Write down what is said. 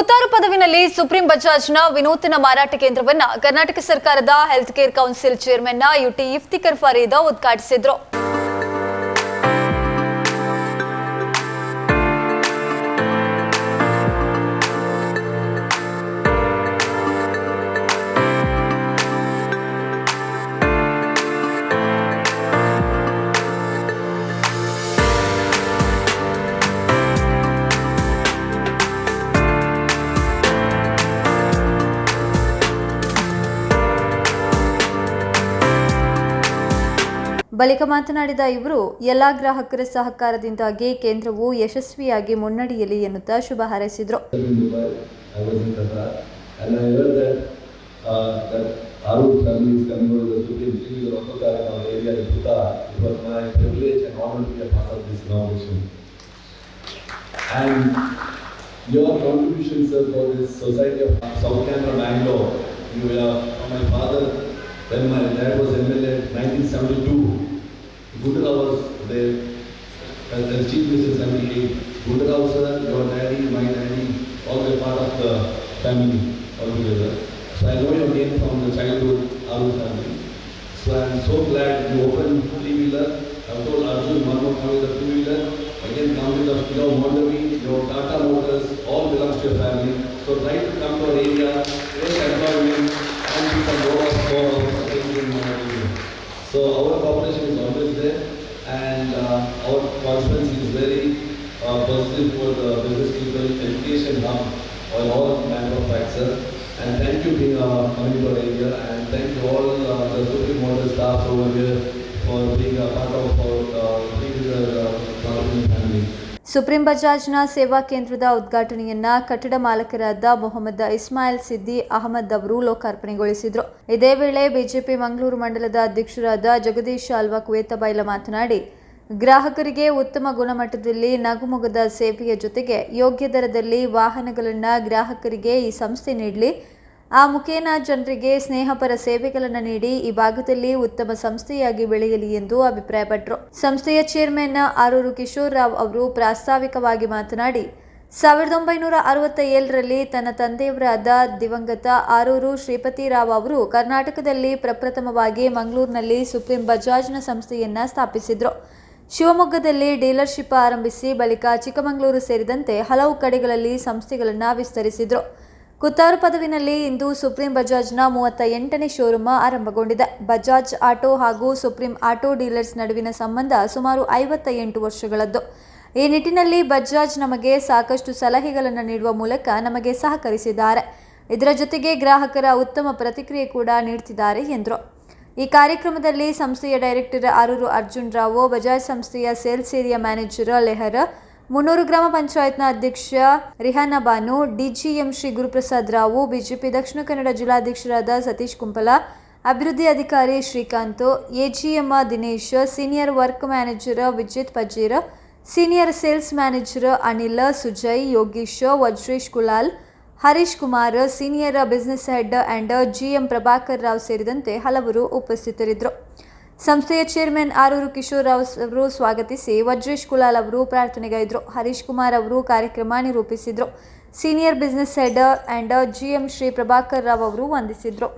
ಕುತ್ತಾರು ಪದವಿನಲ್ಲಿ supreme ಬಜಾಜ್ನ ವಿನೂತನ ಮಾರಾಟ ಕೇಂದ್ರವನ್ನ ಕರ್ನಾಟಕ ಸರ್ಕಾರದ ಹೆಲ್ತ್ ಕೇರ್ ಕೌನ್ಸಿಲ್ ಚೇರ್ಮನ್ನ ಯುಟಿ ಇಫ್ತಿಕರ್ ಫರೀದ ಉದ್ಘಾಟಿಸಿದ್ರು. ಬಳಿಕ ಮಾತನಾಡಿದ ಇವರು ಎಲ್ಲ ಗ್ರಾಹಕರ ಸಹಕಾರದಿಂದಾಗಿ ಕೇಂದ್ರವು ಯಶಸ್ವಿಯಾಗಿ ಮುನ್ನಡೆಯಲಿ ಎನ್ನುತ್ತಾ ಶುಭ ಹಾರೈಸಿದ್ರು uh, your contribution, sir, for this society of South Canada Bangalore, you were my father when my dad was MLA in 1972. Gundala was there as as chief minister eight, Gundrao sir, your daddy, my daddy, all were part of the family altogether. So I know your name from the childhood Aru family. So I am so glad you opened three wheeler. I told Arjun Marmo with the two wheeler. Again with the your Mondavi, your Tata Motors, all belongs to your family. So try to come to our area, create employment and do some more for our Indian area. So our cooperation is always our conference is very uh, positive for the business people, education hub on all manner of factors. And thank you being uh, coming to area and thank you all uh, the Supreme Model staff over here for being a part of our uh, three-wheeler uh, family. Supreme ಬಜಾಜ್ನ ಸೇವಾ ಕೇಂದ್ರದ ಉದ್ಘಾಟನೆಯನ್ನ ಕಟ್ಟಡ ಮಾಲಕರಾದ ಮೊಹಮ್ಮದ್ ಇಸ್ಮಾಯಿಲ್ ಸಿದ್ದಿ ಅಹಮದ್ ಅವರು ಲೋಕಾರ್ಪಣೆಗೊಳಿಸಿದರು ಇದೇ ವೇಳೆ BJP Mangaluru ಮಂಡಲದ ಅಧ್ಯಕ್ಷರಾದ ಜಗದೀಶ್ ಅಲ್ವಾ ಕುವೇತಬೈಲ ಮಾತನಾಡಿ ಗ್ರಾಹಕರಿಗೆ ಉತ್ತಮ ಗುಣಮಟ್ಟದಲ್ಲಿ ನಗುಮೊಗದ ಸೇವೆಯ ಜೊತೆಗೆ ಯೋಗ್ಯ ದರದಲ್ಲಿ ವಾಹನಗಳನ್ನು ಗ್ರಾಹಕರಿಗೆ ಈ ಸಂಸ್ಥೆ ನೀಡಲಿ. ಆ ಮುಖೇನ ಜನರಿಗೆ ಸ್ನೇಹಪರ ಸೇವೆಗಳನ್ನು ನೀಡಿ ಈ ಭಾಗದಲ್ಲಿ ಉತ್ತಮ ಸಂಸ್ಥೆಯಾಗಿ ಬೆಳೆಯಲಿ ಎಂದು ಅಭಿಪ್ರಾಯಪಟ್ಟರು ಸಂಸ್ಥೆಯ ಚೇರ್ಮನ್ ಆರೂರು ಕಿಶೋರ್ ರಾವ್ ಅವರು ಪ್ರಾಸ್ತಾವಿಕವಾಗಿ ಮಾತನಾಡಿ, ಸಾವಿರದ ಒಂಬೈನೂರ ಅರವತ್ತ ಏಳರಲ್ಲಿ ತನ್ನ ತಂದೆಯವರಾದ ದಿವಂಗತ ಆರೂರು ಶ್ರೀಪತಿ ರಾವ್ ಅವರು ಕರ್ನಾಟಕದಲ್ಲಿ ಪ್ರಪ್ರಥಮವಾಗಿ ಮಂಗಳೂರಿನಲ್ಲಿ ಸುಪ್ರೀಂ ಬಜಾಜ್ನ ಸಂಸ್ಥೆಯನ್ನ ಸ್ಥಾಪಿಸಿದ್ರು. ಶಿವಮೊಗ್ಗದಲ್ಲಿ ಡೀಲರ್ಶಿಪ್ ಆರಂಭಿಸಿ ಬಳಿಕ ಚಿಕ್ಕಮಗಳೂರು ಸೇರಿದಂತೆ ಹಲವು ಕಡೆಗಳಲ್ಲಿ ಸಂಸ್ಥೆಗಳನ್ನು ವಿಸ್ತರಿಸಿದ್ರು. ಕುತ್ತಾರು ಪದವಿನಲ್ಲಿ ಇಂದು ಸುಪ್ರೀಂ ಬಜಾಜ್ನ ಮೂವತ್ತ ಎಂಟನೇ ಶೋರೂಮ್ ಆರಂಭಗೊಂಡಿದೆ. ಬಜಾಜ್ ಆಟೋ ಹಾಗೂ ಸುಪ್ರೀಂ ಆಟೋ ಡೀಲರ್ಸ್ ನಡುವಿನ ಸಂಬಂಧ ಸುಮಾರು ಐವತ್ತ ಎಂಟು ವರ್ಷಗಳದ್ದು. ಈ ನಿಟ್ಟಿನಲ್ಲಿ ಬಜಾಜ್ ನಮಗೆ ಸಾಕಷ್ಟು ಸಲಹೆಗಳನ್ನು ನೀಡುವ ಮೂಲಕ ನಮಗೆ ಸಹಕರಿಸಿದ್ದಾರೆ. ಇದರ ಜೊತೆಗೆ ಗ್ರಾಹಕರ ಉತ್ತಮ ಪ್ರತಿಕ್ರಿಯೆ ಕೂಡ ನೀಡ್ತಿದ್ದಾರೆ, ಎಂದರು. ಈ ಕಾರ್ಯಕ್ರಮದಲ್ಲಿ ಸಂಸ್ಥೆಯ ಡೈರೆಕ್ಟರ್ ಆರೂರು ಅರ್ಜುನ್ ರಾವು, ಬಜಾಜ್ ಸಂಸ್ಥೆಯ sales area manager Lehar, Munnur ಗ್ರಾಮ ಪಂಚಾಯತ್ನ ಅಧ್ಯಕ್ಷ ರಿಹಾನ ಬಾನು, ಡಿಜಿಎಂ ಶ್ರೀ ಗುರುಪ್ರಸಾದ್ ರಾವು, ಬಿಜೆಪಿ ದಕ್ಷಿಣ ಕನ್ನಡ ಜಿಲ್ಲಾಧ್ಯಕ್ಷರಾದ ಸತೀಶ್ ಕುಂಪಲ, ಅಭಿವೃದ್ಧಿ ಅಧಿಕಾರಿ Srikanth, AGM Dinesh, senior work manager Vijith Pajir, senior sales manager Anil Sujay, Yogish, Vajresh Kulal Harish Kumar, senior business head and GM Prabhakar Rao ಸೇರಿದಂತೆ ಹಲವರು ಉಪಸ್ಥಿತರಿದ್ದರು. ಸಂಸ್ಥೆಯ ಚೇರ್ಮನ್ ಆರೂರು ಕಿಶೋರ್ ರಾವ್ ಅವರು ಸ್ವಾಗತಿಸಿ ವಜ್ರೇಶ್ ಕುಲಾಲ್ ಅವರು ಪ್ರಾರ್ಥನೆಗೈದರು. ಹರೀಶ್ ಕುಮಾರ್ ಅವರು ಕಾರ್ಯಕ್ರಮ ನಿರೂಪಿಸಿದರು. Senior business head and GM Shri Prabhakar Rao ಅವರು ವಂದಿಸಿದರು.